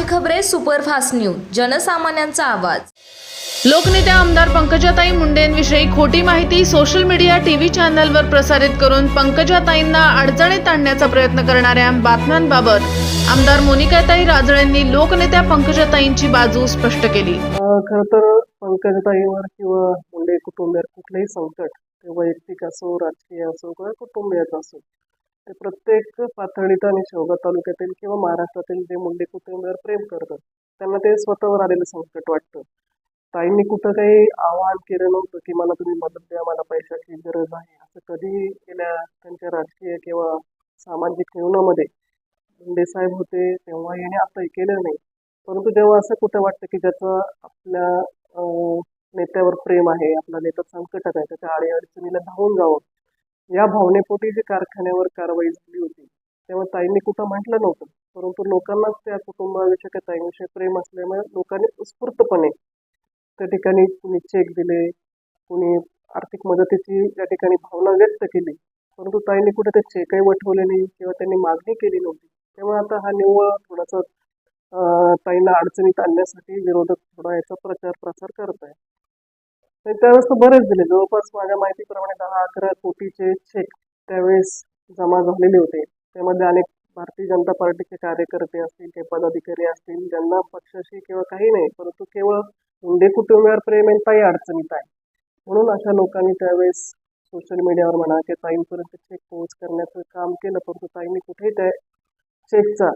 Express superfast news जनसामान्यांचा आवाज. लोकनेत्या आमदार पंकजाताई मुंडेंविषयी खोटी माहिती सोशल मीडिया टीव्ही चॅनलवर प्रसारित करून पंकजाताईंना अडचणीत आणण्याचा प्रयत्न करणाऱ्या बातम्यांबाबत आमदार मोनिकाताई राजळेंनी लोकनेत्या पंकजाताईंची बाजू स्पष्ट केली. खरं तर पंकजताईवर किंवा मुंडे कुटुंबियावर कुठलंही संकट ते वैयक्तिक असो राजकीय असो किंवा कुटुंबियाचं असो ते प्रत्येक पातळीत आणि शेवगा तालुक्यातील किंवा महाराष्ट्रातील जे मुंडे कुटुंबियावर प्रेम करतात त्यांना ते स्वतःवर आलेलं संकट वाटतं. ताईंनी कुठं काही आवाहन केलं नव्हतं की मला तुम्ही मदत द्या मला पैशाची गरज आहे असं कधी गेल्या त्यांच्या राजकीय किंवा सामाजिक जीवनामध्ये मुंडे साहेब होते तेव्हा याने आताही केलं नाही. परंतु जेव्हा असं कुठं वाटतं की ज्याचं आपल्या नेत्यावर प्रेम आहे आपला नेता संकटात आहे त्याच्या आडी अडचणीला धावून जावं या भावनेपोटी जी कारखान्यावर कारवाई झाली होती तेव्हा ताईंनी कुठं म्हटलं नव्हतं. परंतु लोकांनाच त्या कुटुंबाविषयी त्या ताईंविषयी प्रेम असल्यामुळे लोकांनी उत्स्फूर्तपणे त्या ठिकाणी कुणी चेक दिले कुणी आर्थिक मदतीची त्या ठिकाणी भावना व्यक्त केली. परंतु ताईंनी कुठे ते चेकही वठवले नाही किंवा त्यांनी मागणी केली नव्हती. तेव्हा आता हा निव्वळ थोडासा ताईंना अडचणीत आणण्यासाठी विरोधक थोडा याचा प्रचार प्रसार करत आहे. त्यावेळेस तर बरेच दिले. जवळपास माझ्या माहितीप्रमाणे दहा अकरा कोटीचे चेक त्यावेळेस जमा झालेले होते. त्यामध्ये अनेक भारतीय जनता पार्टीचे कार्यकर्ते असतील काही पदाधिकारी असतील ज्यांना पक्षाशी किंवा काही नाही परंतु केवळ मुंडे कुटुंबावर प्रेम आहे ताई अडचणीत आहे. म्हणून अशा लोकांनी त्यावेळेस सोशल मीडियावर म्हणा की ताईंपर्यंत चेक पोहोच करण्याचं काम केलं परंतु ताईंनी कुठेही त्या चेकचा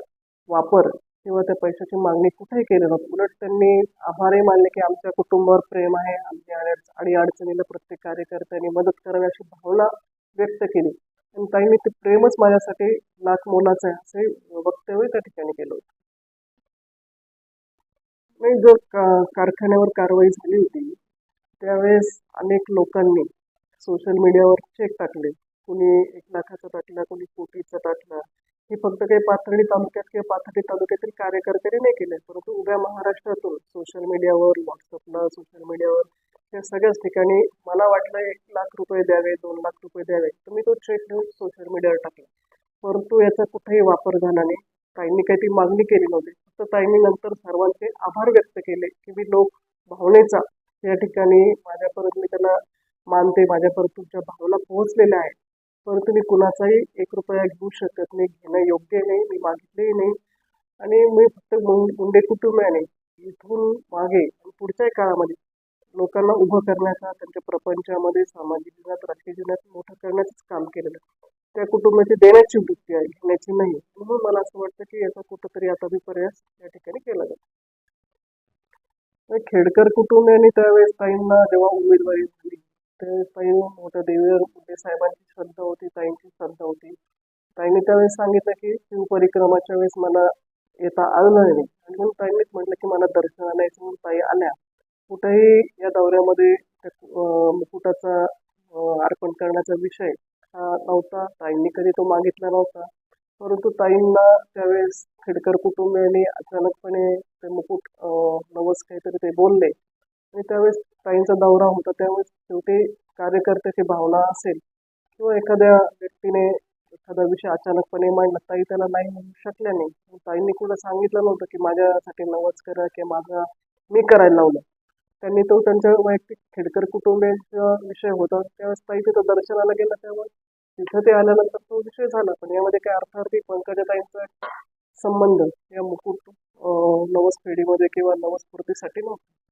वापर किंवा त्या पैशाची मागणी कुठेही केली नव्हती उलट त्यांनी आभारही मानले की आमच्या कुटुंबावर प्रेम आहे. आमच्या आणि अडचणीला प्रत्येक कार्यकर्त्यांनी मदत करावी अशी भावना व्यक्त केली. आणि ताईंनी ते प्रेमच माझ्यासाठी लाख मोलाचं आहे असे वक्तव्य त्या ठिकाणी केलं होतं. नाही जो का- कारखान्यावर कारवाई झाली होती त्यावेळेस अनेक लोकांनी सोशल मीडियावर चेक टाकले. कुणी एक लाखाचा टाकला कुणी कोटीचा टाकला. हे फक्त काही पाथर्डी तालुक्यात किंवा पाथर्डी तालुक्यातील कार्यकर्त्यांनी नाही केले परंतु उभ्या महाराष्ट्रातून सोशल मीडियावर व्हॉट्सअपला सोशल मीडियावर या सगळ्याच ठिकाणी मला वाटलं एक लाख रुपये द्यावे दोन लाख रुपये द्यावे. तर मी तो चेक घेऊन सोशल मीडियावर टाकला. परंतु याचा कुठेही वापर झाला नाही. ताईंनी काही ती मागणी केली नव्हती. फक्त ताईंनी नंतर सर्वांचे आभार व्यक्त केले की मी लोक भावनेचा या ठिकाणी माझ्यापर्यंत मी त्याला मानते माझ्यापर्यंत तुमच्या भावना पोहोचलेल्या आहेत. परंतु मी कुणाचाही एक रुपया घेऊ शकत नाही घेणं योग्य नाही मी मागितलेही नाही. आणि मी फक्त मुंडे कुटुंबाने इथून मागे पुढच्याही काळामध्ये लोकांना उभं करण्याचा त्यांच्या प्रपंचामध्ये सामाजिक जीवनात राजकीय जीवनात मोठं करण्याचंच काम केलेलं. आहे. त्या कुटुंबाची देण्याची वृत्ती आहे घेण्याची नाही. म्हणून मला असं वाटतं की याचा कुठंतरी आता मी प्रयास या ठिकाणी केला जातो. खेडकर कुटुंबियांनी त्यावेळेस ताईंना जेव्हा उमेदवारी झाली ते ताई मोठं देवीवर कुठे साहेबांची श्रद्धा होती ताईंची श्रद्धा होती. ताईंनी त्यावेळेस सांगितलं की शिव परिक्रमाच्या वेळेस मला येता आलं नाही. आणि म्हणून ताईंनीच म्हटलं की मला दर्शनाला यायचं म्हणून ताई आल्या. कुठेही या दौऱ्यामध्ये त्या मुकुटाचा अर्पण करण्याचा विषय हा नव्हता. ताईंनी कधी तो मागितला नव्हता. परंतु ताईंना त्यावेळेस खेडकर कुटुंबियांनी अचानकपणे ते मुकुट नवस काहीतरी ते बोलले. आणि त्यावेळेस ताईंचा दौरा होता त्यावेळेस शेवटी कार्यकर्त्याची भावना असेल किंवा एखाद्या व्यक्तीने एखादा विषय अचानकपणे मांडला ताई त्याला नाही म्हणू शकल्या नाही. ताईंनी कुठं सांगितलं नव्हतं की माझ्यासाठी नवच करा किंवा माझा मी करायला लावलं. त्यांनी तो त्यांच्या वैयक्तिक खेडकर कुटुंबियांचा विषय होता. त्यावेळेस ताई तिथं दर्शनाला गेला त्यामुळे तिथं ते आल्यानंतर तो विषय झाला पण यामध्ये काय अर्थार्थी पंकजाताईंचा संबंध या मुकुट नवस फेडीमध्ये किंवा नवस पूर्तीसाठी नव्हता.